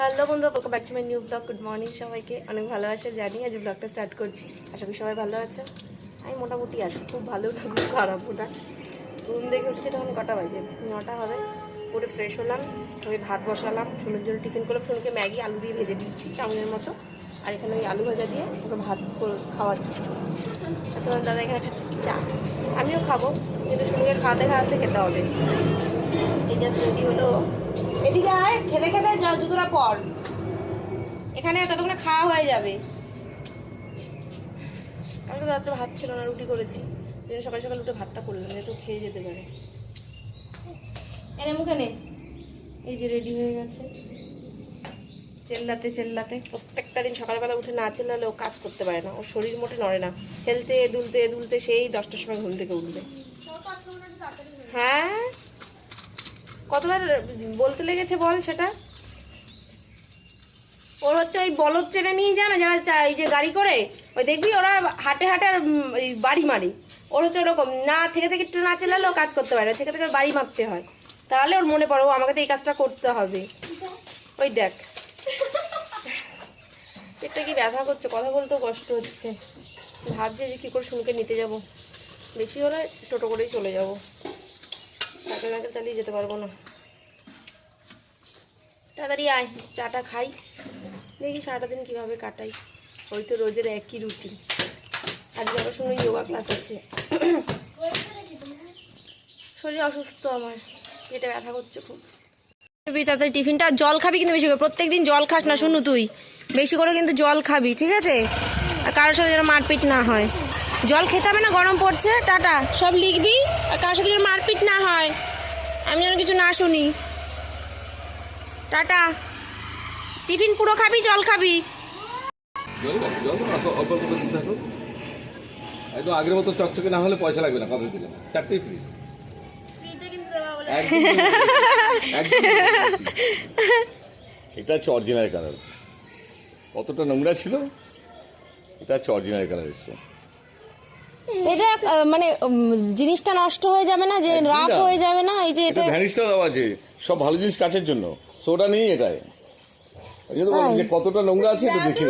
Hello বন্ধুরা welcome back to my new blog good morning সবাইকে। অনেক ভালোবাসা জানি আজ ব্লগটা স্টার্ট করছি। আশা করি সবাই ভালো আছো। আমি মোটামুটি আছি, খুব ভালো না খুব খারাপও না ঘুম দেখে উঠেছি তখন কটা বাজে? নটা হবে। পুরো ফ্রেশ হলাম, ওই ভাত বসালাম সুনের জন্য টিফিন করলাম সুনকে ম্যাগি, আলু দিয়ে ভেজে দিচ্ছি চাউমিনের মতো। আর এখানে ওই আলু ভাজা দিয়ে ওকে ভাত খাওয়াচ্ছি। তোমার দাদা এখানে খাচ্ছে চা। আমিও খাব, কিন্তু সুনকে খাওয়াতে খাওয়াতে খেতে হবে। এই জাস্ট রেডি হলো। এদিকে আয় খেতে খেতে জল পর। এখানে ততক্ষণে খাওয়া হয়ে যাবে। কালকে তো রাত্রে ভাত ছিল না, রুটি করেছি। ওই জন্য সকাল সকাল উঠে ভাতটা করলাম ও খেয়ে যেতে পারে। এনে মুখে নে। এই যে রেডি হয়ে গেছে। চেল্লাতে চেল্লাতে প্রত্যেকটা দিন সকালবেলা উঠে না চেল্লালে ও কাজ করতে পারে না। ওর শরীর মোটে নড়ে না। খেলতে দুলতে দুলতে সেই দশটার সময় ঘুম থেকে উঠবে। হ্যাঁ? কতবার বলতে লেগেছে বল সেটা? ওর হচ্ছে ওই বলদ টেনে নিয়ে যায় না যারা এই যে গাড়ি করে, ওই দেখবি ওরা হাটে হাটে আর বাড়ি মারে। ওর হচ্ছে ওরকম, না, থেকে থেকে একটু না চেলালেও কাজ করতে পারে, থেকে থেকে বাড়ি মারতে হয়। তাহলে ওর মনে পড়ে আমাকে তো এই কাজটা করতে হবে। ওই দেখ। পেটটা কি ব্যথা করছে, কথা বলতেও কষ্ট হচ্ছে। ভাবছে যে কী করে শুনকে নিতে যাব। বেশি হলে টোটো করেই চলে যাব। সাইকেল সাইকেল চালিয়ে যেতে পারব না। তাড়াতাড়ি আয় চাটা খাই। দেখি সারাটা দিন কীভাবে কাটাই। ওই তো রোজের একই রুটিন। আজকে আবার শুনে যোগা ক্লাস আছে। শরীর অসুস্থ আমার। পেটে ব্যথা করছে খুব। খাবি তাড়াতাড়ি টিফিনটা জল খাবি কিন্তু বেশি করে। প্রত্যেক দিন জল খাস না, শুনু তুই। বেশি করে কিন্তু জল খাবি, ঠিক আছে? আর কারোর সাথে যেন মারপিট না হয়। জল খেতে হবে না, গরম পড়ছে। টাটা। সব লিখবি, আর কারোর সাথে যেন মারপিট না হয়। আমি যেন কিছু না শুনি। টাটা। টিফিন পুরো খাবি জল খাবি। একদম আগের মতো চকচকে না হলে পয়সা লাগবে না কথা দিলে? চারটেই ফ্রি এটা হচ্ছে অরিজিনাল কালার কতটা নোংরা ছিল এটা হচ্ছে অরিজিনাল কালার এসছে। এটা মানে জিনিসটা নষ্ট হয়ে যাবে না যে রাফ হয়ে যাবে না এই যে এটা ভ্যানিশটা দেওয়া আছে সব ভালো জিনিস কাছের জন্য। সোটা নেই এটায় ওই জন্য বললাম যে কতটা নোংরা আছে এটা দেখে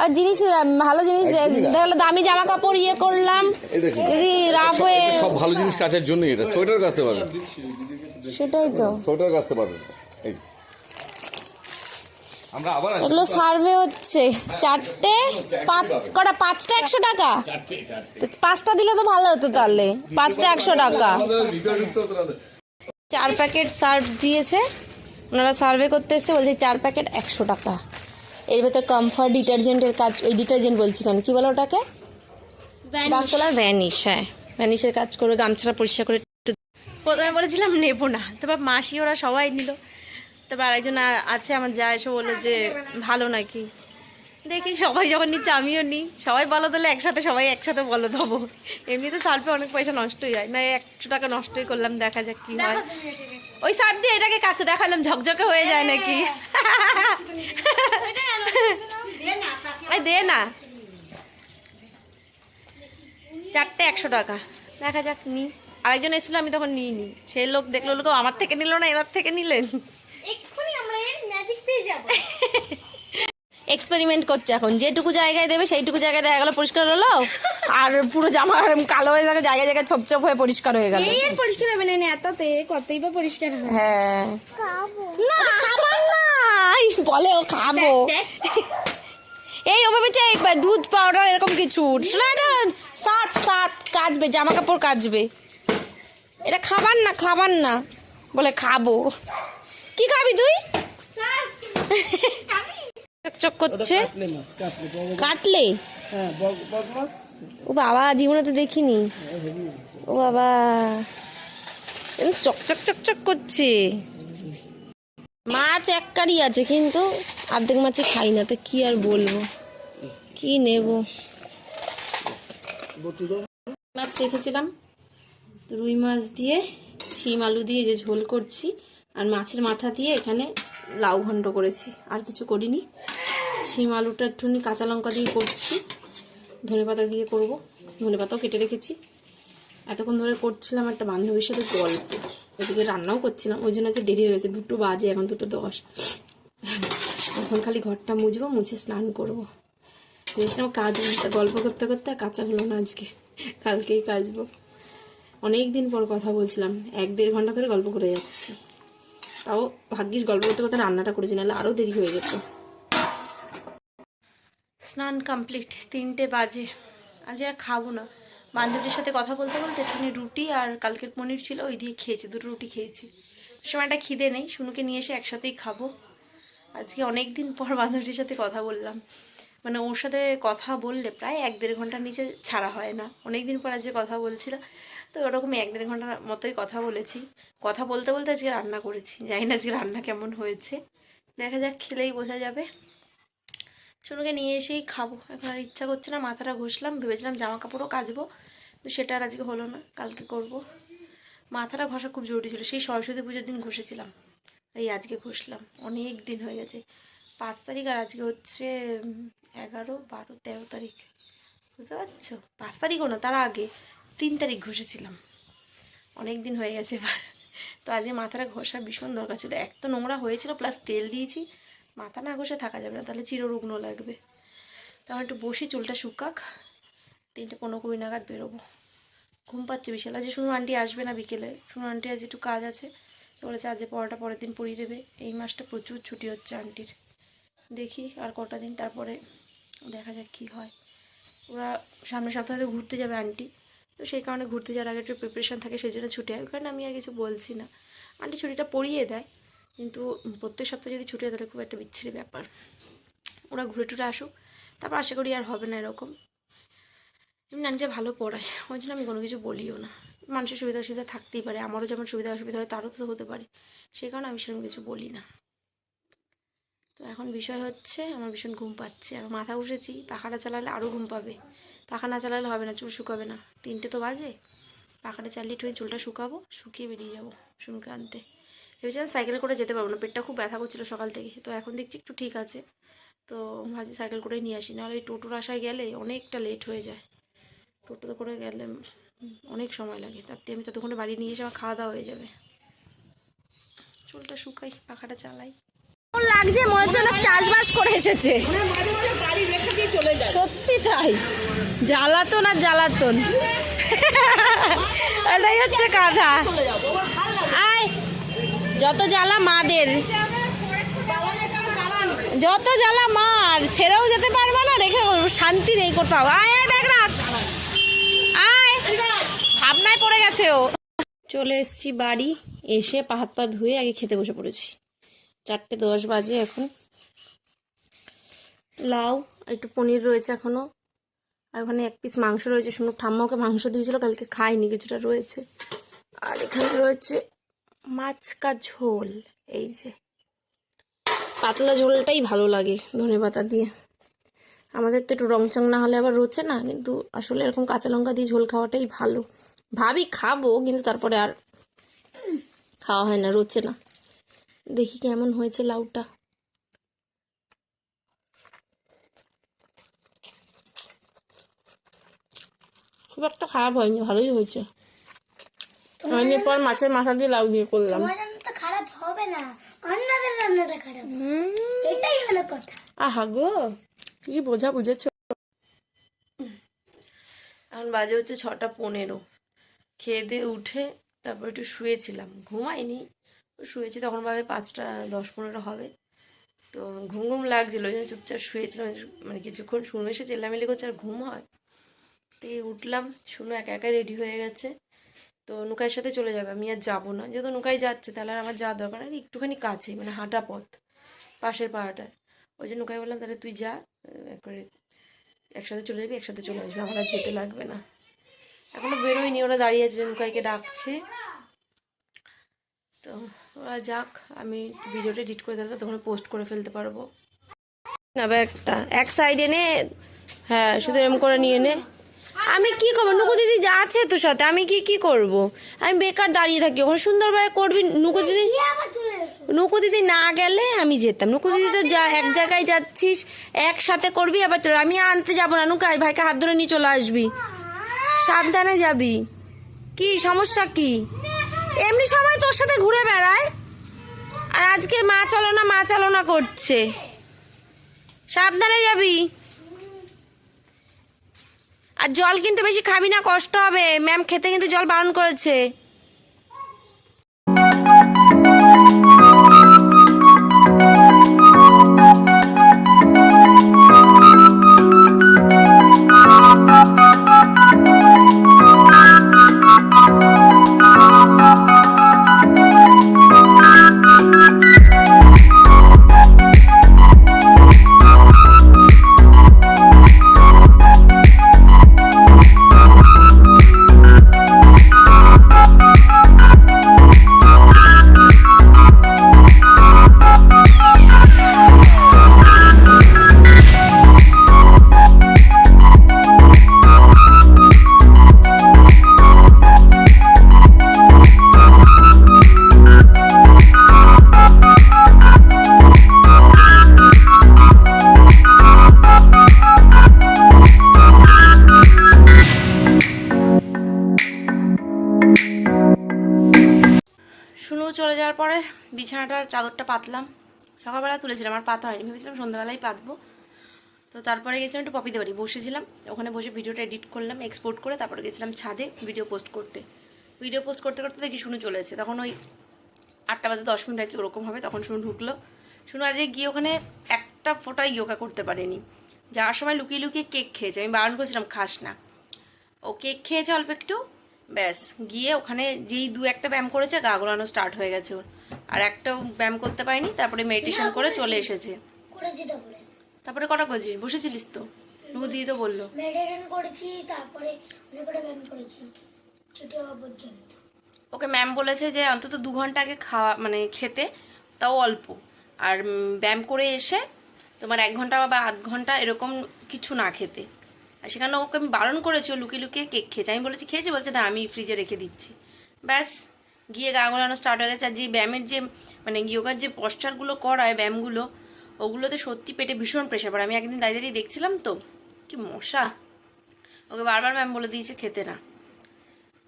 আর জিনিস ভালো জিনিস দেখল দামি জামা কাপড় ইয়ে করলাম। এই যদি রাফ হয়ে সব ভালো জিনিস কাছের জন্যই এটা। সোয়েটার কাচতে পারবেন সেটাই তো। সোয়েটার কাচতে পারবেন আমরা আবার এগুলো সার্ভে হচ্ছে। চারটে পাঁচ কটা পাঁচটা একশো টাকা? পাঁচটা দিলে তো ভালো হতো তাহলে। পাঁচটা একশো টাকা। চার প্যাকেট সার্ভ দিয়েছে। ওনারা সার্ভে করতে এসছে বলছে চার প্যাকেট একশো টাকা। এর ভেতর কমফর্ট ডিটারজেন্টের কাজ ওই ডিটারজেন্ট বলছি কেন? কী বলো ওটাকে? ডাকতলার ভ্যানিশ হ্যাঁ। ভ্যানিশের কাজ করে গামছাটা পরিষ্কার করে প্রথমে বলেছিলাম নেব না। তারপর মাসি ওরা সবাই নিল। তারপর আরেকজন আছে আমার যা এসে বলল যে ভালো নাকি। দেখি সবাই যখন নিচ্ছে আমিও নিই। সবাই বলো তাহলে একসাথে সবাই একসাথে বলো দেবো। এমনিতে সার্ফে অনেক পয়সা নষ্টই হয়ে। না একশো টাকা নষ্টই করলাম দেখা যাক কি হয়। ওই সার্ফ দিয়ে এটাকে কাছে দেখালাম ঝকঝকে হয়ে যায় নাকি? দে না। চারটে একশো টাকা। দেখা যাক নি। আরেকজন এসেছিল আমি তখন নিই নি সেই লোক দেখল লোক আমার থেকে নিল না এবার থেকে নিলেন? এক্ষুনি আমরা এর ম্যাজিক পেয়ে যাব। এক্সপেরিমেন্ট করছে এখন। যেটুকু জায়গায় দেবে সেইটুকু জায়গায় দেখা গেলো পরিষ্কার হলো। আর পুরো জামা কালো হয়ে যাবে জায়গায় জায়গায় ছোপ ছোপ হয়ে পরিষ্কার হয়ে গেল। এই আর পরিষ্কার হবে না এততে কতই বা পরিষ্কার হবে? হ্যাঁ। না খাবার না। বলে ও খাব। এই ও ভেবেছে দুধ পাউডার এরকম কিছু। সার্ফ সার্ফ কাচবে জামা কাপড় কাচবে এটা খাবার না খাবার না। বলে খাব। কি খাবি তুই? চকচক করছে। কাটলে ও বাবা জীবনে তো দেখিনি। ও বাবা। চকচক চকচক করছে। মাছ এক কারি আছে কিন্তু অর্ধেক মাছে খাই না তো কি আর বলব? কি নেব? মাছ রেখেছিলাম রুই মাছ দিয়ে শিম আলু দিয়ে যে ঝোল করছি আর মাছের মাথা দিয়ে এখানে লাউ ঘন্ট করেছি আর কিছু করিনি। শিম আলুটা একটুখানি কাঁচা লঙ্কা দিয়ে করছি। ধনে পাতা দিয়ে করব। ধনে পাতাও কেটে রেখেছি। এতক্ষণ ধরে করছিলাম একটা বান্ধবীর সাথে গল্প। এদিকে রান্নাও করছিলাম। ওই জন্য হচ্ছে দেরি হয়ে গেছে। দুটো বাজে, এখন দুটো দশ। এখন খালি ঘরটা মুছবো, মুছে স্নান করব। ভেবেছিলাম কাজ গল্প করতে করতে আর কাঁচা হলো না আজকে। কালকেই কাচবো অনেক দিন পর কথা বলছিলাম। এক দেড় ঘণ্টা ধরে গল্প করে যাচ্ছি। তাও ভাগ্যিস গল্প করতে করতে রান্নাটা করেছি, নাহলে আরও দেরি হয়ে যেত। স্নান কমপ্লিট তিনটে বাজে। আজ আর খাব না। বান্ধবীর সাথে কথা বলতে বলতে এখানে রুটি আর কালকের পনির ছিল, ওই দিয়ে খেয়েছি, দুটো রুটি খেয়েছি। সময়টা খিদে নেই শুনুকে নিয়ে এসে একসাথেই খাব। আজকে অনেক দিন পর বান্ধবীর সাথে কথা বললাম। মানে ওর সাথে কথা বললে প্রায় এক দেড় ঘণ্টার নিচে ছাড়া হয় না। অনেক দিন পর আজকে কথা বলছিলাম, তো ওরকমই এক দেড় ঘণ্টার মতোই কথা বলেছি। কথা বলতে বলতে আজকে রান্না করেছি, জানি না আজকে রান্না কেমন হয়েছে। দেখা যাক, খেলেই বোঝা যাবে। সোনুকে নিয়ে এসেই খাব। এখন আর ইচ্ছা করছে না, মাথাটা ঘষলাম, ভেবেছিলাম জামা কাপড়ও কাচবো তো সেটা আর আজকে হলো না, কালকে করব। মাথাটা ঘষা খুব জরুরি ছিল, সেই সরস্বতী পুজোর দিন ঘষেছিলাম। এই আজকে ঘষলাম, অনেক দিন হয়ে গেছে। পাঁচ তারিখ আর আজকে হচ্ছে এগারো, বারো, তেরো তারিখ। বুঝতে পারছ? পাঁচ তারিখও না, তার আগে তিন তারিখ ঘষেছিলাম। অনেক দিন হয়ে গেছে এবার। তো আজকে মাথাটা ঘষা ভীষণ দরকার ছিল, এক তো নোংরা হয়েছিল প্লাস তেল দিয়েছি মাথা না ঘষে থাকা যাবে না, তাহলে চিররুগ্ন লাগবে। তখন একটু বসি, চুলটা শুকাক। তিনটে পনেরো কুড়ি নাগাদ বেরোবো। ঘুম পাচ্ছে বিশাল। আজ শুনুন আন্টি আসবে না বিকেলে শুনুন আন্টি আজ একটু কাজ আছে বলেছে আজ পড়াটা পরের দিন পড়িয়ে দেবে। এই মাসটা প্রচুর ছুটি হচ্ছে আন্টির। দেখি আর কটা দিন তারপরে দেখা যাক কী হয়। ওরা সামনের সপ্তাহে তো ঘুরতে যাবে আন্টি, তো সেই কারণে ঘুরতে যাওয়ার আগে একটু প্রিপারেশান থাকে, সেই জন্য ছুটি হয়। কারণে আমি আর কিছু বলছি না। আন্টি ছুটিটা পড়িয়ে দেয়। কিন্তু প্রত্যেক সপ্তাহে যদি ছুটি হয়, তাহলে খুব একটা বিচ্ছিরি ব্যাপার। ওরা ঘুরে টুরে আসুক। তারপর আশা করি আর হবে না এরকম। এমনি আন্টি ভালো পড়ায় ওই জন্য আমি কোনো কিছু বলিও না। মানুষের সুবিধা অসুবিধা থাকতেই পারে, আমারও যেমন সুবিধা অসুবিধা হয়, তারও তো হতে পারে। সেই কারণে আমি সেরকম কিছু বলি না। তো এখন বিষয় হচ্ছে, আমার ভীষণ ঘুম পাচ্ছে। আর মাথা বসেছি পাখাটা চালালে আরও ঘুম পাবে। পাখা না চালালে হবে না, চুল শুকাবে না। তিনটে তো বাজে। পাখাটা চালিয়ে একটু চুলটা শুকাবো, শুকিয়ে বেরিয়ে যাব, শুনকে আনতে। ভেবেছিলাম সাইকেলে করে যেতে পারব না, পেটটা খুব ব্যথা করছিল সকাল থেকে, তো এখন দেখছি একটু ঠিক আছে। তো ভাবছি সাইকেল করে নিয়ে আসি, নাহলে ওই টোটোর আশায় গেলে অনেকটা লেট হয়ে যায়। টোটোতে করে গেলে অনেক সময় লাগে, তার আমি ততক্ষণে বাড়ি নিয়ে এসে আমার খাওয়া দাওয়া হয়ে যাবে। চুলটা শুকাই, পাখাটা চালাই। লাগছে? মনে হচ্ছে না চাষবাস করে এসেছে। সত্যি তাই। জ্বালাতন আর জ্বালাতন। এটাই হচ্ছে কাঁথা। যত জ্বালা মাদের। যত জ্বালা মার, ছেড়েও যেতে পারবে না, রেখে শান্তি নেই কোথাও। আয় আয় ব্যাগ আয়। ভাবনায় পড়ে গেছে ও। চলে এসেছি বাড়ি, এসে পা হাত পা ধুয়ে আগে খেতে বসে পড়েছি। চারটে দশ বাজে এখন। লাউ আর একটু পনির রয়েছে এখনও। আর ওখানে এক পিস মাংস রয়েছে। শুনো ঠাম্মাকে মাংস দিয়েছিল, কালকে খাইনি কিছুটা রয়েছে। আর এখানে রয়েছে মাছকা ঝোল, এই যে। পাতলা ঝোলটাই ভালো লাগে ধনে পাতা দিয়ে। আমাদের তো একটু রংচং না হলে আবার রোচে না, কিন্তু আসলে এরকম কাঁচা লঙ্কা দিয়ে ঝোল খাওয়াটাই ভালো। ভাবি খাব, কিন্তু তারপরে আর খাওয়া হয় না, রোচে না। দেখি কেমন হয়েছে লাউটা। খুব একটা খারাপ হয়নি, ভালোই হয়েছে। আমি পর মাছের মাথা দিয়ে লাউ দিয়ে করলাম। তো খারাপ হবে না। অন্যদের রান্নাটা খারাপ এটাই হলো কথা। আহা গো কি বোঝা বুঝেছ? এখন বাজে হচ্ছে ছটা পনেরো। খেয়ে দিয়ে উঠে তারপর একটু শুয়েছিলাম। ঘুমাইনি। শুয়েছি তখন ভাবে পাঁচটা দশ পনেরো হবে। তো ঘুম ঘুম লাগছিল ওই জন্য চুপচাপ শুয়েছিলাম। মানে কিছুক্ষণ শুনে এসে চেল্লামিলি করছে আর ঘুম হয়। তো উঠলাম শুনো একা একা রেডি হয়ে গেছে। তো নুকাইয়ের সাথে চলে যাবে, আমি আর যাব না। যেহেতু নৌকায় যাচ্ছে, তাহলে আর আমার যাওয়ার দরকার আর একটুখানি কাছে মানে হাঁটা পথ, পাশের পাড়াটায়। ওই জন্য নৌকায় বললাম, তাহলে তুই যা করে একসাথে চলে যাবি, একসাথে চলে আসবি, আমার আর যেতে লাগবে না। এখনও বেরোয়নি, ওরা দাঁড়িয়ে আছে নুকাইকে ডাকছে। তো ওরা যাক, আমি ভিডিওটা এডিট করে দিলে তখন পোস্ট করে ফেলতে পারব। না একটা এক সাইডে নে হ্যাঁ শুধু এরকম করে নিয়ে নে। আমি কি করব? নুকু দিদি যা আছে তোর সাথে আমি কি কি করব? আমি বেকার দাঁড়িয়ে থাকি ওখানে সুন্দরভাবে করবি? নুকু দিদি নুকু দিদি না গেলে আমি যেতাম। নুকু দিদি তো যা এক জায়গায় যাচ্ছিস একসাথে করবি আবার তোর আমি আনতে যাব না। নুকাই ভাইকে হাত ধরে নিয়ে চলে আসবি। সাবধানে যাবি। কি সমস্যা কি? এমনি সময় তোর সাথে ঘুরে বেড়ায়। আর আজকে মা চলো না মা চলো না করছে। সাবধানে যাবি। আর জল কিন্তু বেশি খাবি না কষ্ট হবে। ম্যাম খেতে কিন্তু জল বারণ করেছে। চাদরটা পাতলাম। সকালবেলা তুলেছিলাম, আর পাতা হয়নি। ভেবেছিলাম সন্ধ্যাবেলায় পাতবো। তো তারপরে গেছিলাম একটু পপিতে বাড়ি। বসেছিলাম, ওখানে বসে ভিডিওটা এডিট করলাম এক্সপোর্ট করে তারপরে গেছিলাম ছাদে ভিডিও পোস্ট করতে। ভিডিও পোস্ট করতে করতে দেখি শুনু চলে এসেছে। তখন ওই আটটা বাজে দশ মিনিট আর কি ওরকম হবে, তখন শুনু ঢুকলো। শুনু আজকে গিয়ে ওখানে একটা ফোটাই ইয়োগা করতে পারেনি। যাওয়ার সময় লুকিয়ে লুকিয়ে কেক খেয়েছে। আমি বারণ করেছিলাম, খাস না। ও কেক খেয়েছে অল্প একটু ব্যাস গিয়ে ওখানে যেই দু একটা ব্যায়াম করেছে গা গোলানো স্টার্ট হয়ে গেছে ওর। আর একটাও ব্যায়াম করতে পারিনি তারপরে মেডিটেশন করে চলে এসেছে। তারপরে কটা করছিস? বসেছিলিস তো? নুকু দিদি তো বলল। মেডিটেশন করেছি তারপরে অনেক ব্যায়াম করেছি ছুটি হওয়া পর্যন্ত। ওকে ম্যাম বলেছে যে অন্তত দু ঘণ্টা আগে খাওয়া মানে খেতে তাও অল্প। আর ব্যায়াম করে এসে তোমার এক ঘণ্টা বা আধ ঘণ্টা এরকম কিছু না খেতে। আর সেখানে ওকে আমি বারণ করেছি লুকিয়ে লুকিয়ে কেক খেয়েছে। আমি বলেছি, খেয়েছি? বলছে, না, আমি ফ্রিজে রেখে দিচ্ছি। ব্যাস, গিয়ে গা গোলানো স্টার্ট হয়ে গেছে। আর যে ব্যায়ামের যে মানে যোগার যে পশ্চারগুলো করায় ব্যায়ামগুলো, ওগুলোতে সত্যি পেটে ভীষণ প্রেশার পড়ে। আমি একদিন দাঁড়িয়ে দাঁড়িয়ে দেখছিলাম তো, কি মশা। ওকে বারবার ম্যাম বলে দিয়েছে, খেতে না।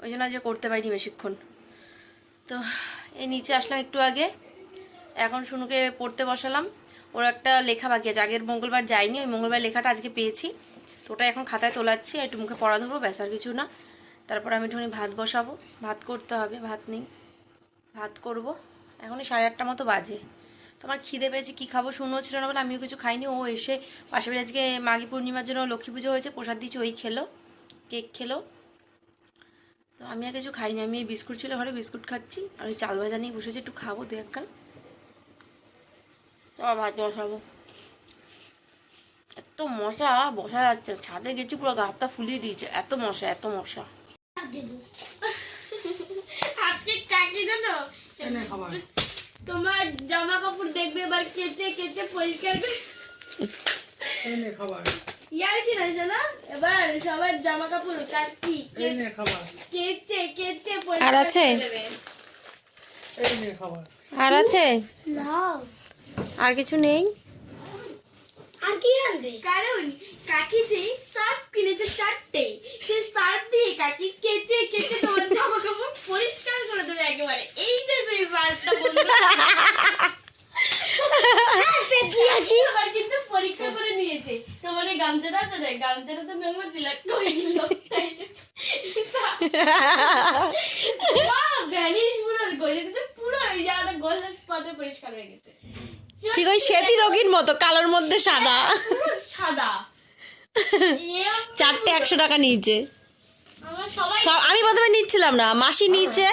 ওই জন্য আজকে করতে পারিনি বেশিক্ষণ। তো এই নিচে আসলাম একটু আগে। এখন শুনুকে পড়তে বসালাম। ওর একটা লেখা বাকি আছে। আগের মঙ্গলবার যায়নি ওই মঙ্গলবার লেখাটা আজকে পেয়েছি। তো ওটা এখন খাতায় তোলাচ্ছি একটু মুখে পড়া ধরবো, ব্যাস, আর কিছু না। তারপর আমি একটুখানি ভাত বসাবো। ভাত করতে হবে, ভাত নেই। ভাত করব। এখনই সাড়ে আটটা মতো বাজে। তো আমার খিদে পেয়েছে, কী খাব শুনেও ছিল না বলে আমিও কিছু খাইনি। ও এসে পাশে বাড়ি আজকে মাঘী পূর্ণিমার জন্য লক্ষ্মী পুজো হয়েছে, প্রসাদ দিয়েছি, ওই খেলো, কেক খেলো। তো আমি আর কিছু খাইনি। আমি এই বিস্কুট ছিল, ঘরে বিস্কুট খাচ্ছি, আর ওই চাল ভাজা নিয়ে বসেছি, একটু খাব দু একখান তো ভাত বসাবো। এত মশা বসা যাচ্ছে ছাদে গেছি পুরো গা হাতটা ফুলিয়ে দিয়েছে। এত মশা এত মশা। আজকে কাকি জানো তোমার জামা কাপড় দেখবে এবার কেচে কেচে পরিষ্কার করে। ইয়ার কি না জানো? এবার সবার জামা কাপড় কাকি কেচে কেচে পরিষ্কার আর আছে? আর কিছু নেই? আর কি আনবে? কারণ কাকি যে সার্ফ কিনেছে চারটে সেই সার্ফ দিয়ে কাকি কেচে কেচে তোমার জামা কাপড় পরিষ্কার করে দেবে একেবারে। এই যে সেই সার্ফটা বন্ধু। কিন্তু পরীক্ষা করে নিয়েছে। তোমার গামছাটা আছে না? গামছাটা তো নোংরা ছিল যে- বাহ, ভ্যানিশ পুরো গলে পুরো এই জায়গাটা গোল্ডেন স্পটে পরিষ্কার হয়ে গেছে। ঠিক ওই শ্বেতি রোগীর মতো কালোর মধ্যে সাদা। সাদা। চারটে একশো টাকা নিয়েছে। সব আমি প্রথমে নিচ্ছিলাম না মাসি নিচে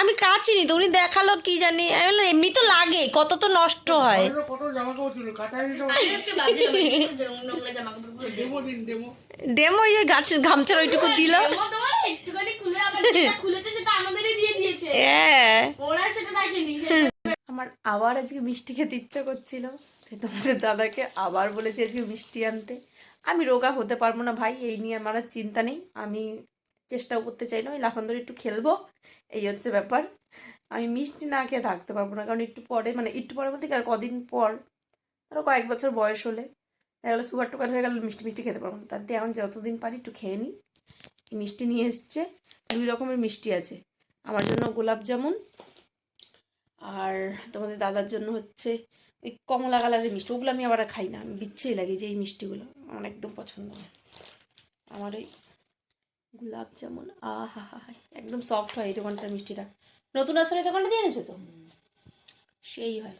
আমি কাচিনি তো উনি দেখাল কি জানি। আমি বললাম, এমনি তো লাগে কত তো নষ্ট হয়। ডেমো ওই যে গাছের গামছার ওইটুকু দিল। ডেমো তোমার একটুখানি খুলে আবার যেটা খুলেছে সেটা আমাদেরই দিয়ে দিয়েছে। হ্যাঁ। আমার আবার আজকে মিষ্টি খেতে ইচ্ছা করছিল। তোমাদের দাদাকে আবার বলেছি আজকে মিষ্টি আনতে। আমি রোগা হতে পারব না ভাই, এই নিয়ে আমার আর চিন্তা নেই। আমি চেষ্টাও করতে চাই না, ওই লাফান ধরে একটু খেলব, এই হচ্ছে ব্যাপার। আমি মিষ্টি না খেয়ে থাকতে পারব না, কারণ একটু পরে মানে একটু পরে বলতে আর কদিন পর? ধরো কয়েক বছর বয়স হলে, দেখা গেলো সুগার টুগার হয়ে গেলে মিষ্টি মিষ্টি খেতে পারব না। তার দিয়ে এখন যতদিন পারি একটু খেয়ে নিই। মিষ্টি নিয়ে এসছে, দুই রকমের মিষ্টি আছে। আমার জন্য গোলাপ জামুন আর তোমাদের দাদার জন্য হচ্ছে ওই কমলা কালারের মিষ্টি। ওগুলো আমি আবার খাই না, আমি বিচ্ছিরি লাগে যে এই মিষ্টিগুলো, আমার একদম পছন্দ হয়। আমার ওই গোলাপ জামুন, আহা হা একদম সফট হয় এই দোকানটার মিষ্টিটা। নতুন আসলে দোকানটা দিয়ে এনেছো তো? সেই হয়।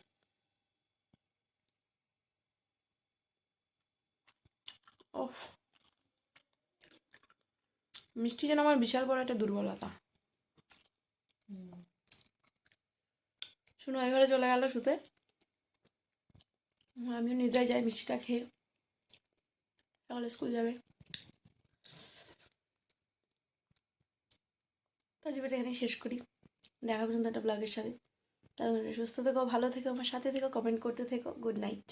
মিষ্টি যেন আমার বিশাল বড় একটা দুর্বলতা। শুনো ঘরে চলে গেল শুতে। আমিও নিদ্রায় যাই, মিষ্টিটা খেয়ে। সকালে স্কুল যাবে। তো জীবনটা এখানে শেষ করি। দেখা পর্যন্ত একটা ব্লগের সাথে। সুস্থ থেকো, ভালো থেকো, আমার সাথে থেকো কমেন্ট করতে থেকো। Good night